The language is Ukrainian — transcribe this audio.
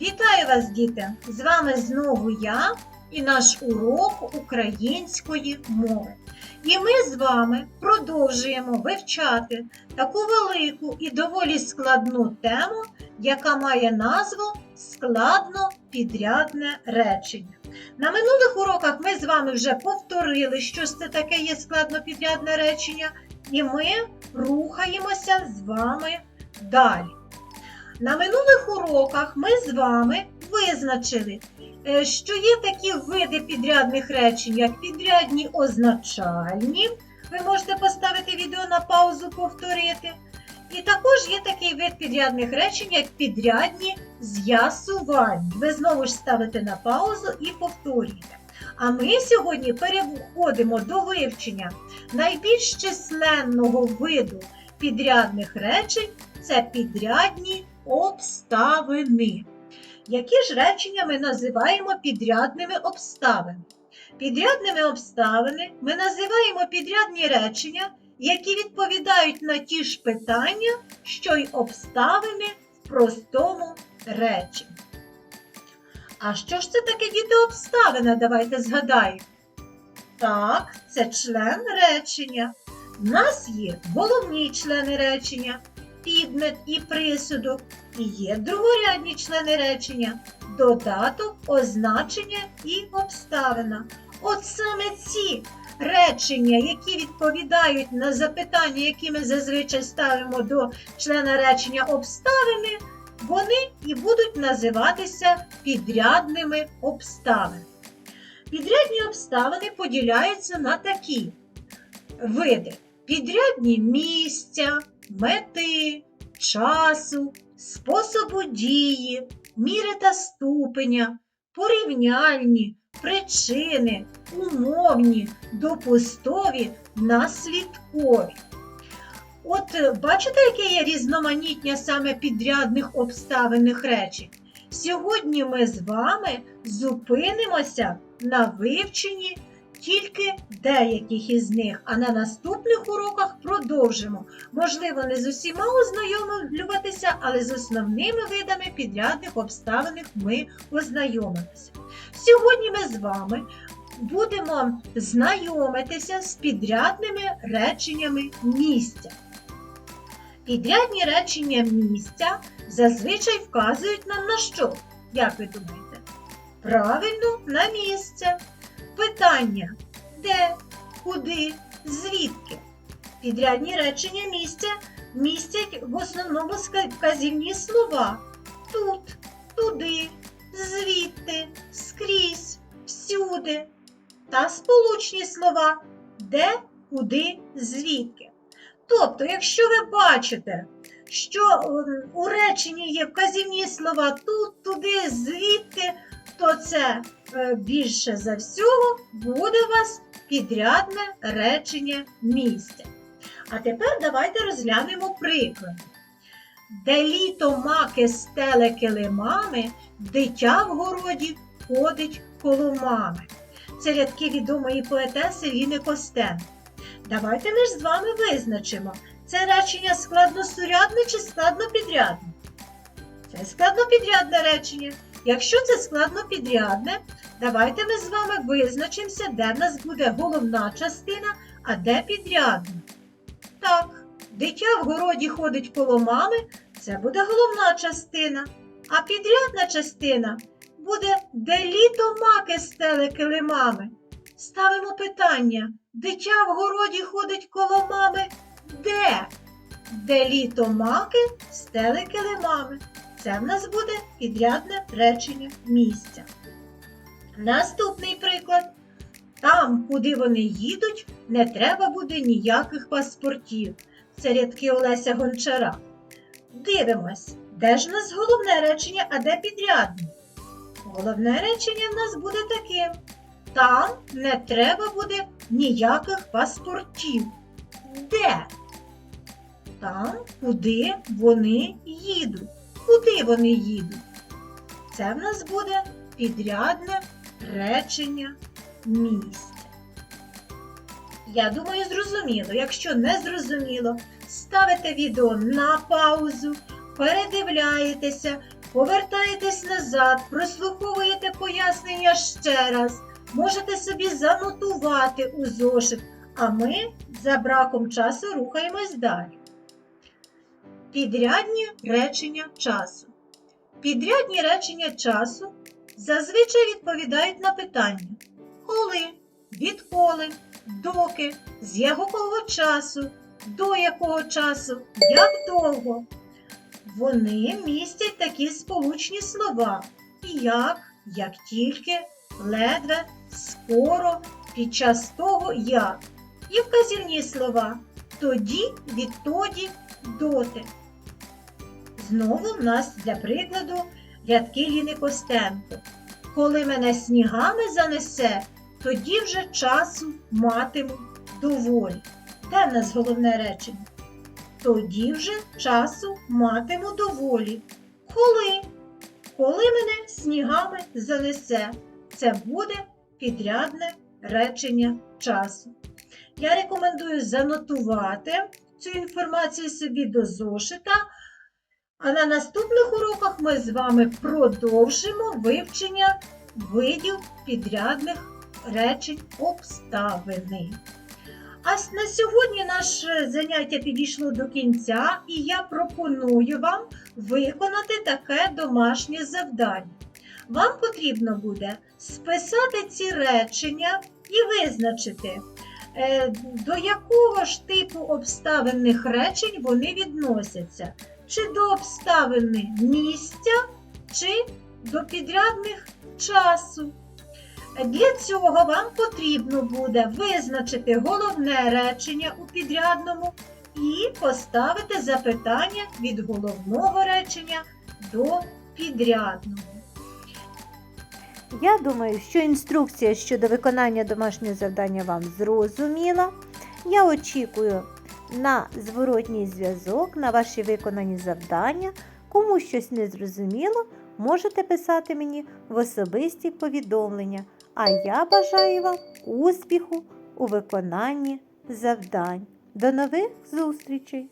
Вітаю вас, діти! З вами знову я і наш урок української мови. І ми з вами продовжуємо вивчати таку велику і доволі складну тему, яка має назву складно підрядне речення. На минулих уроках ми з вами вже повторили, що це таке є складно підрядне речення, і ми рухаємося з вами далі. На минулих уроках ми з вами визначили, е, що є такі види підрядних речень, як підрядні означальні. Ви можете поставити відео на паузу, повторити. І також є такий вид підрядних речень, як підрядні з'ясувальні. Ви знову ж ставите на паузу і повторюєте. А ми сьогодні переходимо до вивчення найбільш численного виду підрядних речень це підрядні обставини. Які ж речення ми називаємо підрядними обставинами? Підрядними обставини ми називаємо підрядні речення, які відповідають на ті ж питання, що й обставини в простому реченні. А що ж це таке діти обставина? Давайте згадаємо. Так, це член речення. У нас є головні члени речення, підмет і присудок, і є другорядні члени речення, додаток, означення і обставина. От саме ці речення, які відповідають на запитання, які ми зазвичай ставимо до члена речення обставини, вони і будуть називатися підрядними обставинами. Підрядні обставини поділяються на такі види: підрядні місця, мети, часу, способу дії, міри та ступеня, порівняльні, причини, умовні, допустові, наслідкові. От бачите, яке є різноманіття саме підрядних обставинних речень? Сьогодні ми з вами зупинимося на вивченні тільки деяких із них, а на наступних уроках продовжимо. Можливо, не з усіма ознайомлюватися, але з основними видами підрядних обставин ми ознайомимося. Сьогодні ми з вами будемо знайомитися з підрядними реченнями місця. Підрядні речення місця зазвичай вказують нам на що? Як ви думаєте? Правильно, на місце. Питання. Де, куди, звідки? Підрядні речення місця містять в основному вказівні слова. Тут, туди, звідти, скрізь, всюди. Та сполучні слова. Де, куди, звідки. Тобто, якщо ви бачите, що ем, у реченні є вказівні слова тут, туди, звідти, то це е, більше за всього буде у вас підрядне речення місця. А тепер давайте розглянемо приклад. Де літо маки стеле килимами, дитя в городі ходить коло мами. Це рядки відомої поетеси Ліни Костенко. Давайте ми ж з вами визначимо, це речення складносурядне чи складнопідрядне. Це складнопідрядне речення. Якщо це складнопідрядне, давайте ми з вами визначимося, де в нас буде головна частина, а де підрядна. Так, дитя в городі ходить коло мами, це буде головна частина. А підрядна частина буде де літо маки стеле килимами. Ставимо питання: дитя в городі ходить коло мами де? Де літо маки стеле килимами. Це в нас буде підрядне речення місця. Наступний приклад. Там, куди вони їдуть, не треба буде ніяких паспортів. Це рядки Олеся Гончара. Дивимось, де ж у нас головне речення, а де підрядне? Головне речення в нас буде таким. Там не треба буде ніяких паспортів. Де? Там, куди вони їдуть. Куди вони їдуть? Це в нас буде підрядне речення місця. Я думаю, зрозуміло. Якщо не зрозуміло, ставите відео на паузу, передивляєтеся, повертаєтесь назад, прослуховуєте пояснення ще раз, можете собі занотувати у зошит, а ми за браком часу рухаємось далі. Підрядні речення часу. Підрядні речення часу зазвичай відповідають на питання коли, відколи, доки, з якого часу, до якого часу, як довго. Вони містять такі сполучні слова, як, як тільки, ледве, скоро, під час того як. І вказівні слова тоді, відтоді, доти. Знову в нас для прикладу рядки Ліни Костенко. Коли мене снігами занесе, тоді вже часу матиму доволі. Де в нас головне речення? Тоді вже часу матиму доволі. Коли? Коли мене снігами занесе, це буде підрядне речення часу. Я рекомендую занотувати цю інформацію собі до зошита. А на наступних уроках ми з вами продовжимо вивчення видів підрядних речень обставини. А на сьогодні наше заняття підійшло до кінця, і я пропоную вам виконати таке домашнє завдання. Вам потрібно буде списати ці речення і визначити, е, до якого ж типу обставинних речень вони відносяться чи до обставини місця, чи до підрядних часу. Для цього вам потрібно буде визначити головне речення у підрядному і поставити запитання від головного речення до підрядного. Я думаю, що інструкція щодо виконання домашнього завдання вам зрозуміла. Я очікую на зворотній зв'язок, на ваші виконані завдання. Кому щось не зрозуміло, можете писати мені в особисті повідомлення. А я бажаю вам успіху у виконанні завдань. До нових зустрічей!